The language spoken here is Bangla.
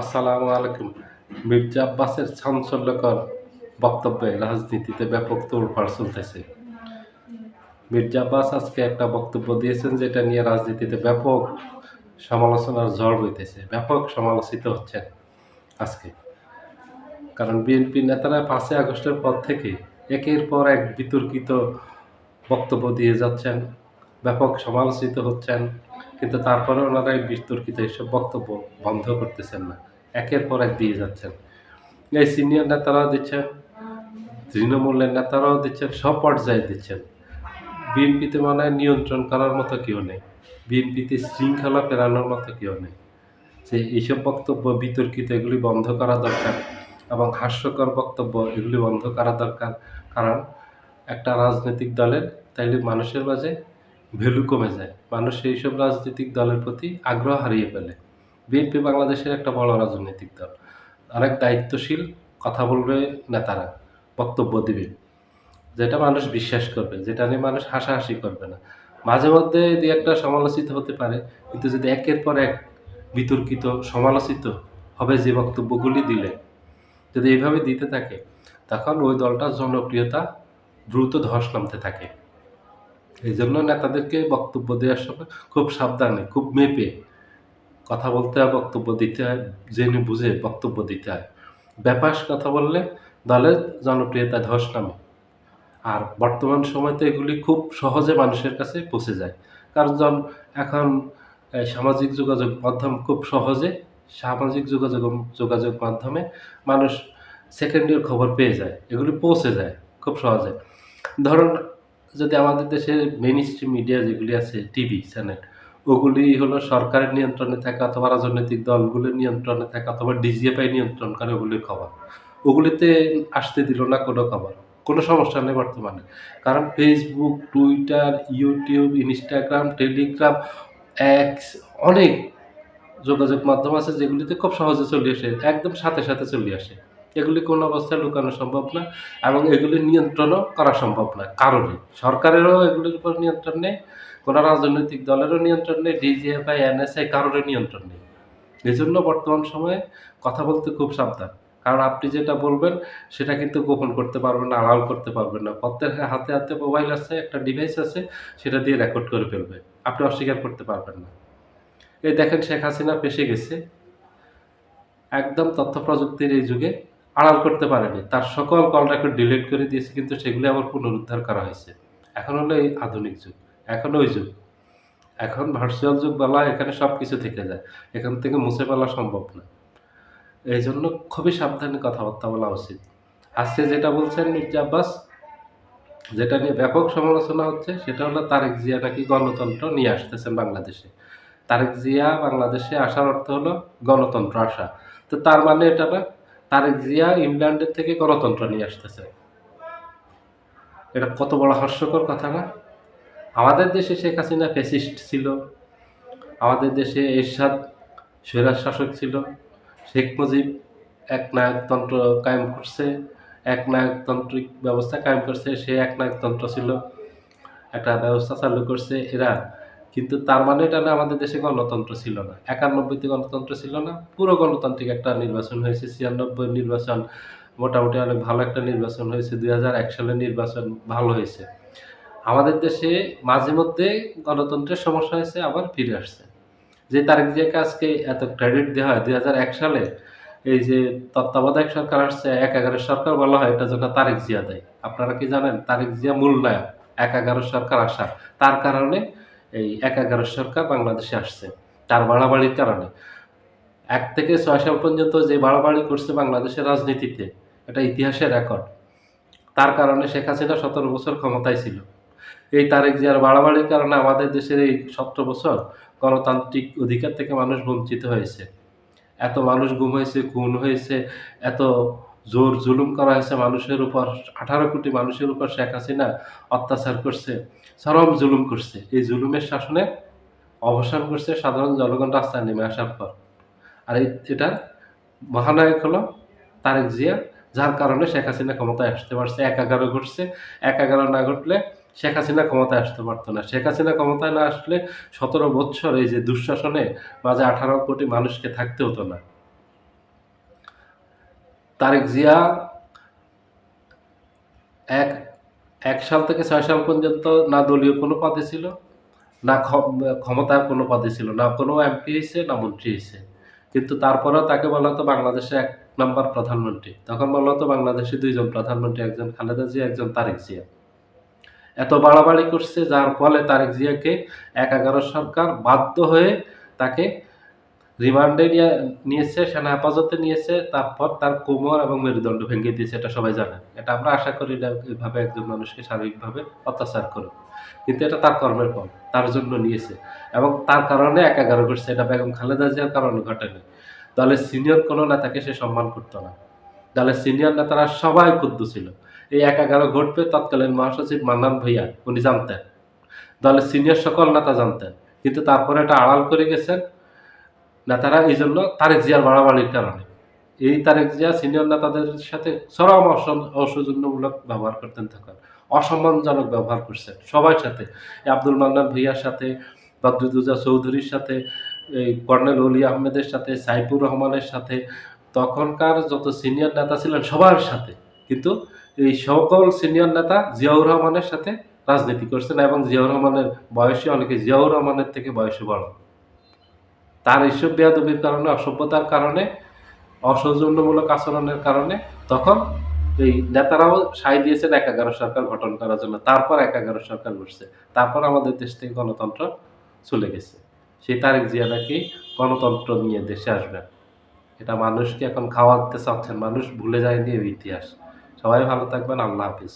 আসসালামু আলাইকুম। মির্জা আব্বাসের চাঞ্চল্যকর বক্তব্যে রাজনীতিতে ব্যাপক তোড়ফাড় চলতেছে। মির্জা আব্বাস আজকে একটা বক্তব্য দিয়েছেন যেটা নিয়ে রাজনীতিতে ব্যাপক সমালোচনার ঝড় বইতেছে, ব্যাপক সমালোচিত হচ্ছেন আজকে। কারণ বিএনপি নেতারা পাঁচই আগস্টের পর থেকে একের পর এক বিতর্কিত বক্তব্য দিয়ে যাচ্ছেন, ব্যাপক সমালোচিত হচ্ছেন। কিন্তু তারপরে ওনারা এই বিতর্কিত, এইসব বক্তব্য বন্ধ করতেছেন না। একের পর এক দিয়ে যাচ্ছেন। এই সিনিয়র নেতারাও দিচ্ছেন, তৃণমূলের নেতারাও দিচ্ছেন সব পর্যায়ে দিচ্ছেন। বিএনপিতে মানে নিয়ন্ত্রণ করার মতো কেউ নেই। বিএনপিতে শৃঙ্খলা ফেরানোর মতো কেউ নেই। যে এইসব বক্তব্য বিতর্কিত, এগুলি বন্ধ করা দরকার এবং হাস্যকর বক্তব্য, এগুলি বন্ধ করা দরকার। কারণ একটা রাজনৈতিক দলের তাইলে মানুষের মাঝে ভ্যালু কমে যায়। মানুষ এইসব রাজনৈতিক দলের প্রতি আগ্রহ হারিয়ে ফেলে। বিএনপি বাংলাদেশের একটা বড় রাজনৈতিক দল। অনেক দায়িত্বশীল, কথা বলবে নেতারা, বক্তব্য দিবে। যেটা মানুষ বিশ্বাস করবে, যেটা নিয়ে মানুষ হাসাহাসি করবে না। মাঝে মধ্যে দু একটা সমালোচিত হতে পারে, কিন্তু যদি একের পর এক বিতর্কিত, সমালোচিত হবে যে বক্তব্যগুলি দিলে, যদি এইভাবে দিতে থাকে, তখন ওই দলটার জনপ্রিয়তা দ্রুত ধস নামতে থাকে। এই জন্য নেতাদেরকে বক্তব্য দেওয়ার সময় খুব সাবধানে, খুব মেপে কথা বলতে হয়, বক্তব্য দিতে হয়, জেনে বুঝে বক্তব্য দিতে হয়। ব্যাপাস কথা বললে দলের জনপ্রিয়তা ধস নামে। আর বর্তমান সময়তে এগুলি খুব সহজে মানুষের কাছে পৌঁছে যায়। কারণ এখন সামাজিক যোগাযোগ মাধ্যম খুব সহজে, সামাজিক যোগাযোগ যোগাযোগ মাধ্যমে মানুষ সেকেন্ডের খবর পেয়ে যায়। এগুলি পৌঁছে যায় খুব সহজে। ধরুন যদি আমাদের দেশের মেইন স্ট্রিম মিডিয়া যেগুলি আছে টিভি চ্যানেল ওগুলি হলো সরকারের নিয়ন্ত্রণে থাকে অথবা রাজনৈতিক দলগুলির নিয়ন্ত্রণে থাকে অথবা ডিজিএফআই নিয়ন্ত্রণ করে ওগুলির খবর। ওগুলিতে আসতে দিল না কোনো খবর। কোনো সমস্যা নেই বর্তমানে। কারণ Facebook Twitter YouTube Instagram Telegram X অনেক যোগাযোগ মাধ্যম আছে যেগুলিতে খুব সহজে চলে আসে, একদম সাথে সাথে চলে আসে। এগুলি কোনো অবস্থায় লুকানো সম্ভব না এবং এগুলি নিয়ন্ত্রণও করা সম্ভব না কারণে সরকারেরও এগুলির উপর নিয়ন্ত্রণ নেই, কোনো রাজনৈতিক দলেরও নিয়ন্ত্রণ নেই ডিজিএফআই এনএসআই কারোর নিয়ন্ত্রণ নেই। এই জন্য বর্তমান সময়ে কথা বলতে খুব সাবধান, কারণ আপনি যেটা বলবেন সেটা কিন্তু গোপন করতে পারবেন না, আড়াল করতে পারবেন না। প্রত্যেক হাতে হাতে মোবাইল আছে, একটা ডিভাইস আছে, সেটা দিয়ে রেকর্ড করে ফেলবে, আপনি অস্বীকার করতে পারবেন না। এই দেখেন শেখ হাসিনা পেশে গেছে। একদম তথ্য প্রযুক্তির এই যুগে আড়াল করতে পারেনি। তার সকল কল রেকর্ড ডিলিট করে দিয়েছে, কিন্তু সেগুলি আবার পুনরুদ্ধার করা হয়েছে। এখন হলো এই আধুনিক যুগ, এখন ওই যুগ। এখন ভার্চুয়াল যুগ বলা এখানে সব কিছু থেকে যায়। এখান থেকে মুছে ফেলা সম্ভব না। এই জন্য খুবই সাবধানে কথাবার্তা বলা উচিত। আজকে যেটা বলছেন মির্জা আব্বাস, যেটা নিয়ে ব্যাপক সমালোচনা হচ্ছে, সেটা হলো তারেক জিয়া নাকি গণতন্ত্র নিয়ে আসতেছেন বাংলাদেশে। তারেক জিয়া বাংলাদেশে আসার অর্থ হলো গণতন্ত্র আসা। তো তার মানে এটা না তারেক জিয়া ইংল্যান্ডের থেকে গণতন্ত্র নিয়ে আসতেছে। এটা কত বড় হাস্যকর কথা না? আমাদের দেশে শেখ হাসিনা ফ্যাসিস্ট ছিল। আমাদের দেশে এরশাদ স্বৈরাজ শাসক ছিল। শেখ মুজিব এক নায়কতন্ত্র কায়েম করছে, এক নায়কতান্ত্রিক ব্যবস্থা কায়েম করছে, সে এক নায়কতন্ত্র ছিল। একটা ব্যবস্থা চালু করছে এরা। কিন্তু তার মানে এটা না, আমাদের দেশে গণতন্ত্র ছিল না। একানব্বইতে গণতন্ত্র ছিল না, পুরো গণতান্ত্রিক একটা নির্বাচন হয়েছে। ছিয়ানব্বই নির্বাচন, মোটামুটি অনেক ভালো একটা নির্বাচন হয়েছে। দুই হাজার এক সালের নির্বাচন ভালো হয়েছে। আমাদের দেশে মাঝে মধ্যে গণতন্ত্রের সমস্যা হয়েছে, আবার ফিরে আসছে। যে তারেক জিয়াকে আজকে এত ক্রেডিট দেওয়া হয়, দুই হাজার এক সালে এই যে তত্ত্বাবধায়ক সরকার আসছে, এক এগারোর সরকার বলা হয়, এটা জন্য তারেক জিয়া দেয়। আপনারা কি জানেন, তারেক জিয়া মূল নায়ক, এক এগারোর সরকার আসা তার কারণে এই এক এগারোর সরকার বাংলাদেশে আসছে। তার বাড়াবাড়ির কারণে। এক থেকে ছয় সাল পর্যন্ত যে বাড়াবাড়ি করছে বাংলাদেশের রাজনীতিতে, এটা ইতিহাসের রেকর্ড। তার কারণে শেখ হাসিনা সতেরো বছর ক্ষমতায় ছিল। এই তারেক জিয়ার বাড়াবাড়ির কারণে আমাদের দেশের এই সতেরো বছর গণতান্ত্রিক অধিকার থেকে মানুষ বঞ্চিত হয়েছে। এত মানুষ গুম হয়েছে, খুন হয়েছে, এত জোর জুলুম করা হয়েছে মানুষের উপর, আঠারো কোটি মানুষের উপর শেখ হাসিনা অত্যাচার করছে, চরম জুলুম করছে। এই জুলুমের শাসনে অবসান করছে সাধারণ জনগণ রাস্তায় নেমে আসার পর। আর এটার মহানায়ক হলো তারেক জিয়া, যার কারণে শেখ হাসিনা ক্ষমতায় আসতে পারছে। এক এগারো ঘটছে, এক এগারো না ঘটলে শেখ হাসিনা ক্ষমতায় আসতে পারতো না। শেখ হাসিনা ক্ষমতায় না আসলে সতেরো বছর এই যে দুঃশাসনে মাঝে আঠারো কোটি মানুষকে থাকতে হতো না। তারেক জিয়া এক এক সাল থেকে ছয় সাল পর্যন্ত না দলীয় কোনো পদে ছিল, না ক্ষম- ক্ষমতার কোনো পদে ছিল, না কোনো এমপি হয়েছে, না মন্ত্রী হয়েছে। কিন্তু তারপরেও তাকে বলা হতো বাংলাদেশের এক নম্বর প্রধানমন্ত্রী। তখন বলা হতো বাংলাদেশে দুইজন প্রধানমন্ত্রী, একজন খালেদা জিয়া, একজন তারেক জিয়া। এত বাড়াবাড়ি করছে, যার ফলে তারেক জিয়াকে এক এগারো সরকার বাধ্য হয়ে তাকে রিমান্ডে নিয়ে, নিয়েছে, সেনা হেফাজতে নিয়েছে, তারপর তার কোমর এবং মেরুদণ্ড ভেঙে দিয়েছে, এটা সবাই জানে। এটা আমরা আশা করি না এইভাবে একজন মানুষকে শারীরিকভাবে অত্যাচার করে কিন্তু এটা তার কর্মের ফল, তার জন্য নিয়েছে। এবং তার কারণে এক এগারো ঘটছে এটা বেগম খালেদা জিয়ার কারণে ঘটেনি। দলের সিনিয়র কোনো নেতাকে সে সম্মান করতো না। দলের সিনিয়র নেতারা সবাই ক্ষুদ্র ছিল। এই এক এগারো ঘটবে তৎকালীন মহাসচিব মান্নান ভূঁইয়া, উনি জানতেন। দলের সিনিয়র সকল নেতা জানতেন। কিন্তু তারপরে এটা আড়াল করে গেছেন। নেতারা এই জন্য তারেক জিয়ার বাড়াবাড়ির কারণে। এই তারেক জিয়া সিনিয়র নেতাদের সাথে চরম অস- অসৌজন্যমূলক ব্যবহার করতেন তখন। অসম্মানজনক ব্যবহার করছেন সবার সাথে। আব্দুল মান্নান ভূঁইয়ার সাথে, বদরুদ্দুজা চৌধুরীর সাথে, এই কর্নেল অলি আহমেদের সাথে, সাইফুর রহমানের সাথে, তখনকার যত সিনিয়র নেতা ছিলেন সবার সাথে। কিন্তু এই সকল সিনিয়র নেতা জিয়াউর রহমানের সাথে রাজনীতি করছেন এবং জিয়াউর রহমানের বয়সে অনেকে জিয়াউর রহমানের থেকে বয়সে বড়। তার এইসব বেয়াদবির কারণে, অসভ্যতার কারণে, অসৌজন্যমূলক আচরণের কারণে তখন এই নেতারাও সাই দিয়েছেন এক এগারো সরকার গঠন করার জন্য। তারপর এক এগারো সরকার বসছে। তারপর আমাদের দেশ থেকে গণতন্ত্র চলে গেছে। সেই তারেক জিয়া নাকি গণতন্ত্র নিয়ে দেশে আসবেন এটা মানুষকে এখন খাওয়াতে চাচ্ছেন। মানুষ ভুলে যায়নি এই ইতিহাস। সবাই ভালো থাকবেন। আল্লাহ হাফিজ।